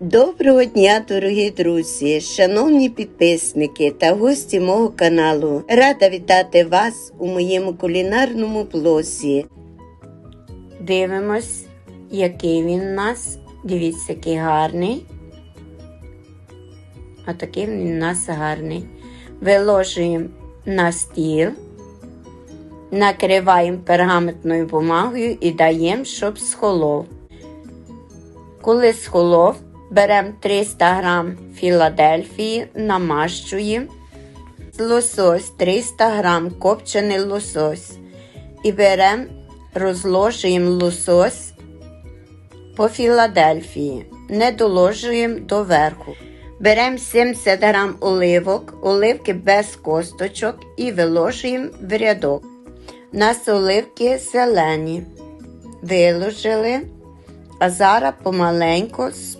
Доброго дня, дорогі друзі, шановні підписники та гості мого каналу. Рада вітати вас у моєму кулінарному блозі. Дивимось, який він у нас. Дивіться, який гарний. А такий він у нас гарний. Виложуємо на стіл, накриваємо пергаментною бумагою і даємо, щоб схолов. Коли схолов, беремо 300 грам Філадельфії, намащуємо. Лосось 300 грам копчений лосось. І беремо, розложуємо лосось по Філадельфії. Не доложуємо доверху. Беремо 70 грам оливок, оливки без косточок і виложуємо в рядок. У нас оливки зелені. Виложили. А зараз помаленьку з